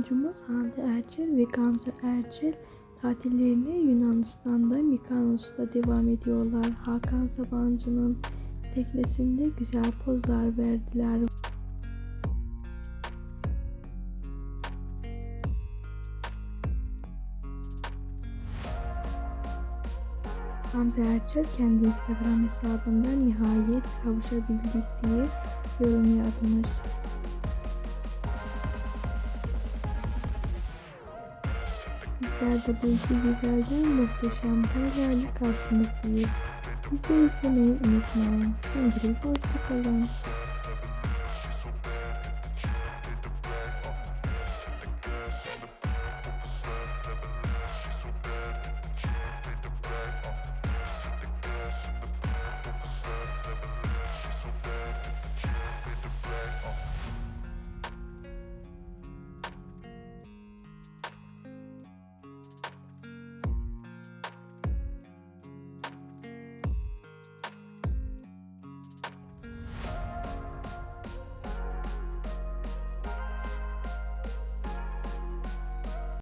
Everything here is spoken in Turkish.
oyuncumuz Hande Erçel ve Gamze Erçel tatillerini Yunanistan'da Mikonos'ta devam ediyorlar. Hakan Sabancı'nın teknesinde güzel pozlar verdiler. Gamze Erçel kendi Instagram hesabında nihayet kavuşabildik diye yorum yazmış. Bizler de bu iki güzelden muhteşem haberlerle karşınızdayız. Bizi izlemeyi unutmayın. Şimdilik hoşçakalın.